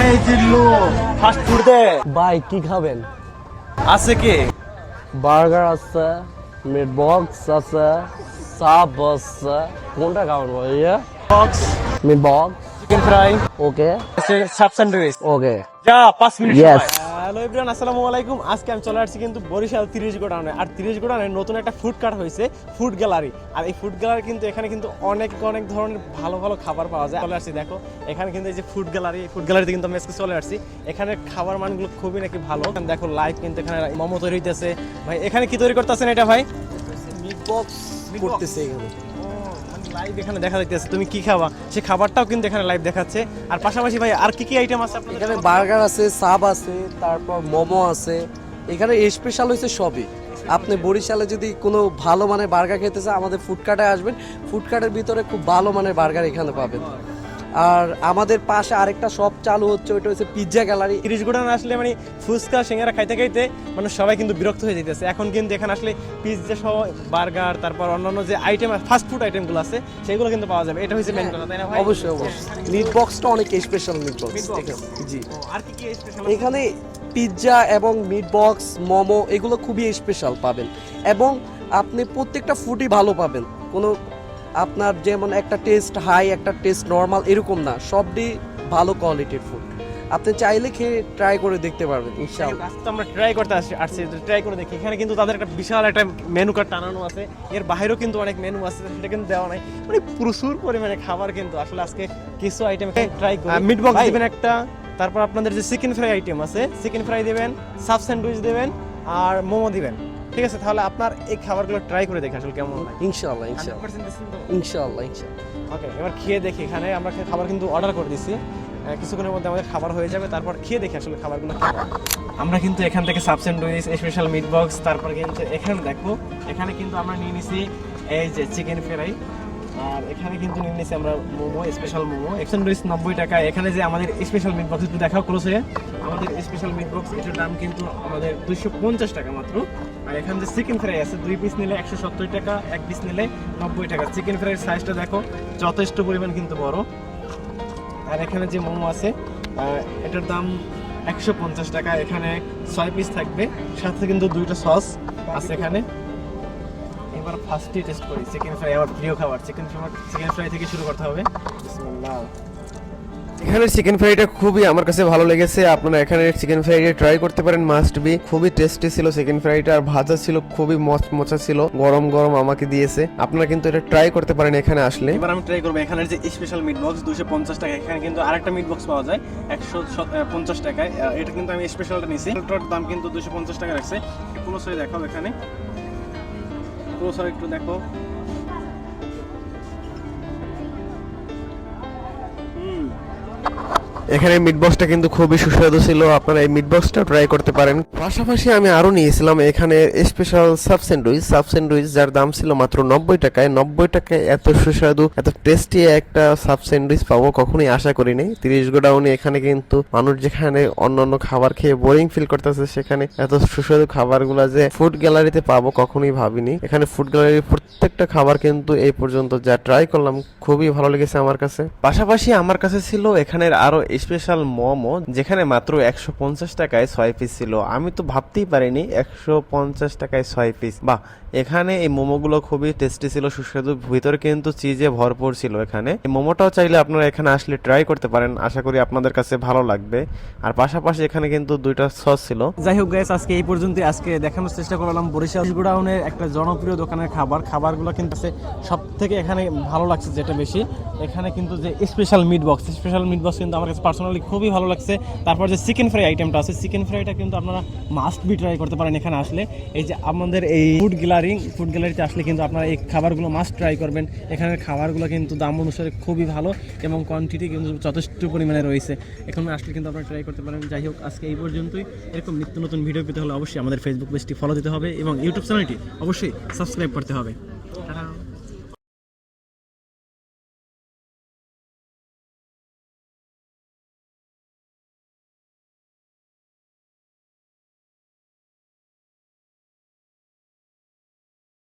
এই জিল্লু fast food দে। ভাই কি খাবেন? আছে কি? বার্গার আছে মিট বক্স আছে সাপ আছে। কোনটা খাবেন ভাইয়া box meat box chicken fry okay sub sandwich okay যা পাঁচ মিনিট Yes. হ্যালো এভরিওয়ান আসসালামু আলাইকুম। আজকে আমি চলে আসছি কিন্তু বরিশাল তিরিশ গোডাউনে। আর তিরিশ গোডাউনে নতুন একটা ফুড কার্ট হয়েছে ফুড গ্যালারি আর এই ফুড গ্যালারি কিন্তু এখানে কিন্তু অনেক অনেক ধরনের ভালো ভালো খাবার পাওয়া যায়। চলে আসছি দেখো এখানে কিন্তু এই যে ফুড গ্যালারি ফুড গ্যালারিতে কিন্তু আমি আজকে চলে আসছি। এখানে খাবার মানগুলো খুবই নাকি ভালো। দেখো লাইভ কিন্তু এখানে মোমো তৈরি হইতেছে। ভাই এখানে কি তৈরি করতেছেন এটা ভাই? মিট বক্স করতেছে এখানে। লাইভ এখানে দেখা যাচ্ছে তুমি কি খাবা? সে খাবারটাও কিন্তু এখানে লাইভ দেখাচ্ছে। আর পাশাপাশি ভাই আর কি কি আইটেম আছে আপনাদের এখানে বার্গার আছে সাব আছে তারপর মোমো আছে। এখানে স্পেশাল হয়েছে সবই। আপনি বরিশালে যদি কোনো ভালো মানের বার্গার খেতে চান আমাদের ফুডকার্টে আসবেন। ফুডকার্টের ভিতরে খুব ভালো মানের বার্গার এখানে পাবেন। আর আমাদের পাশে আরেকটা শপ চালু হচ্ছে ওইটা হচ্ছে পিৎজা গ্যালারি তিরিশ গোডাউন আসলে মানে ফুচকা সিঙ্গারা খাইতে খাইতে মানে সবাই কিন্তু বিরক্ত হয়ে যেতেছে এখন কিন্তু এখানে আসলে পিৎজা সহ বার্গার তারপর অন্যান্য যে আইটেম ফাস্ট ফুড আইটেমগুলো আছে সেগুলো কিন্তু পাওয়া যাবে। এটা হচ্ছে মেন কথা তাই না ভাই? অবশ্যই অবশ্যই। মিট বক্সটা অনেক স্পেশাল মিট বক্স জি। আর কি কি স্পেশাল এখানে পিৎজা এবং মিট বক্স মোমো এগুলো খুবই স্পেশাল পাবেন। এবং আপনি প্রত্যেকটা ফুডই ভালো পাবেন। কোনো আপনার যেমন একটা টেস্ট হাই একটা টেস্ট নর্মাল এরকম না। সবই ভালো কোয়ালিটির ফুড আপনি চাইলে খেয়ে ট্রাই করে দেখতে পারবেন ইনশাআল্লাহ। আজকে আমরা ট্রাই করতে আসছি আসছি ট্রাই করে দেখি। এখানে কিন্তু তাদের একটা বিশাল একটা মেনু কার্ড টানানো আছে। এর বাইরেও কিন্তু অনেক মেনু আছে সেটা কিন্তু দেওয়া নাই। মানে প্রচুর পরিমাণে খাবার কিন্তু আসলে আজকে কিছু আইটেম ট্রাই করি। মিট বক্স দিবেন একটা। তারপর আপনাদের যে চিকেন ফ্রাই আইটেম আছে চিকেন ফ্রাই দিবেন সাব স্যান্ডউইচ দিবেন আর মোমো দিবেন। ঠিক আছে তাহলে আপনার এই খাবারগুলো ট্রাই করে দেখি আসলে কেমন লাগে ইনশাআল্লাহ ইনশাআল্লাহ। ইনশাআল্লাহ ইনশাআল্লাহ। ওকে এবার খেয়ে দেখি এখানে আমরা খাবার কিন্তু অর্ডার করে দিছি। কিছুক্ষণের মধ্যে আমাদের খাবার হয়ে যাবে তারপর খেয়ে দেখি আসলে খাবারগুলো কেমন। আমরা কিন্তু এখান থেকে sub sandwich special meat box তারপর কিন্তু এখানে দেখো এখানে কিন্তু আমরা নিয়ে নিছি এই যে চিকেন ফ্রাই আর এখানে কিন্তু নিয়ে নিছি আমরা মোমো স্পেশাল মোমো। স্যান্ডউইচ নব্বই টাকা। এখানে যে আমাদের স্পেশাল মিট বক্স একটু দেখাও ক্লোজ আমাদের স্পেশাল মিট বক্স এটার দাম কিন্তু আমাদের দুইশো পঞ্চাশ টাকা মাত্র। আর এখানে যে চিকেন ফ্রাই আছে, দুই পিস নিলে একশো সত্তর টাকা, এক পিস নিলে নব্বই টাকা। চিকেন ফ্রাইয়ের সাইজটা দেখো, যথেষ্ট পরিমাণ কিন্তু বড়। আর এখানে যে মোমো আছে এটার দাম একশো পঞ্চাশ টাকা। এখানে ছয় পিস থাকবে, সাথে কিন্তু দুইটা সস আছে এখানে। এবার ফার্স্টে টেস্ট করি চিকেন ফ্রাই আমার প্রিয় খাবার। চিকেন ফ্রাই চিকেন ফ্রাই থেকে শুরু করতে হবে। বিসমিল্লাহ। এখানে চিকেন ফ্রাইটা খুবই আমার কাছে ভালো লেগেছে। আপনারা এখানে চিকেন ফ্রাইটা ট্রাই করতে পারেন মাস্ট বি খুবই টেস্টি ছিল চিকেন ফ্রাইটা আর ভাজা ছিল খুবই মচমচা ছিল গরম গরম আমাকে দিয়েছে। আপনারা কিন্তু এটা ট্রাই করতে পারেন এখানে আসলে। এবার আমি ট্রাই করব এখানের যে স্পেশাল মিট বক্স দুশো পঞ্চাশ টাকা। এখানে কিন্তু আরেকটা মিট বক্স পাওয়া যায় একশো পঞ্চাশ টাকায়। এটা কিন্তু আমি স্পেশালটা নিয়েছি এটার দাম কিন্তু দুশো পঞ্চাশ টাকা রাখছে। ক্লোজ হয়ে দেখাও এখানে। ক্লোজ একটু দেখো। এখানে মিট বক্সটা কিন্তু খুবই সুস্বাদু ছিল, আপনারা এই মিট বক্সটা ট্রাই করতে পারেন। পাশাপাশি আমি আরও নিয়েছিলাম, এখানে special sub sandwich sub sandwich যার দাম ছিল মাত্র নব্বই টাকায়। নব্বই টাকায় এত সুস্বাদু, এত টেস্টি একটা সাব স্যান্ডউইচ পাবো কখনোই আশা করিনি। তিরিশ গোডাউনে এখানে কিন্তু মানুষ যেখানে অন্যান্য খাবার খেয়ে বোরিং ফিল করতেছে, সেখানে এত সুস্বাদু খাবারগুলো যে ফুড গ্যালারিতে পাবো কখনোই ভাবিনি। এখানে ফুড গ্যালারির প্রত্যেকটা খাবার কিন্তু এই পর্যন্ত যা ট্রাই করলাম, খুবই ভালো লেগেছে আমার কাছে। পাশাপাশি আমার কাছে ছিল এখানের আরও স্পেশাল মোমো, যেখানে মাত্র একশো পঞ্চাশ টাকায় ছয় পিস ছিল। আমি তো ভাবতেই পারিনি একশো পঞ্চাশ টাকায় ছয় পিস বা এখানে এই মোমোগুলো খুবই টেস্টি ছিল, সুস্বাদু। ভিতরে কিন্তু চিজে ভরপুর ছিল এখানে। এই মোমোটাও চাইলে আপনারা এখানে আসলে ট্রাই করতে পারেন। আশা করি আপনাদের কাছে ভালো লাগবে। আর পাশাপাশি এখানে কিন্তু দুইটা সস ছিল। যাই হোক গাইস আজকে এই পর্যন্ত আজকে দেখানোর চেষ্টা করলাম বরিশাল গোডাউনের একটা জনপ্রিয় দোকানের খাবার। খাবারগুলো কিন্তু সব থেকে এখানে ভালো লাগছে যেটা বেশি। এখানে কিন্তু যে special meat box special meat box কিন্তু আমার কাছে পার্সোনালি খুবই ভালো লাগছে। তারপর যে চিকেন ফ্রাই আইটেমটা আছে চিকেন ফ্রাইটা কিন্তু আপনারা মাস্ট বি ট্রাই করতে পারেন এখানে আসলে। এই যে আমাদের এই ফুড গ্যালারি ফুড গ্যালারিতে আসলে কিন্তু আপনারা এই খাবারগুলো মাস্ট ট্রাই করবেন। এখানের খাবারগুলো কিন্তু দাম অনুসারে খুবই ভালো এবং কোয়ান্টিটি কিন্তু যথেষ্ট পরিমাণে রয়েছে। এখানে আসলে কিন্তু আপনারা ট্রাই করতে পারেন। যাই হোক, আজকে এই পর্যন্তই। এরকম নিত্য নতুন ভিডিও পেতে হলে অবশ্যই আমাদের ফেসবুক পেজটি ফলো দিতে হবে এবং ইউটিউব চ্যানেলটি অবশ্যই সাবস্ক্রাইব করতে হবে।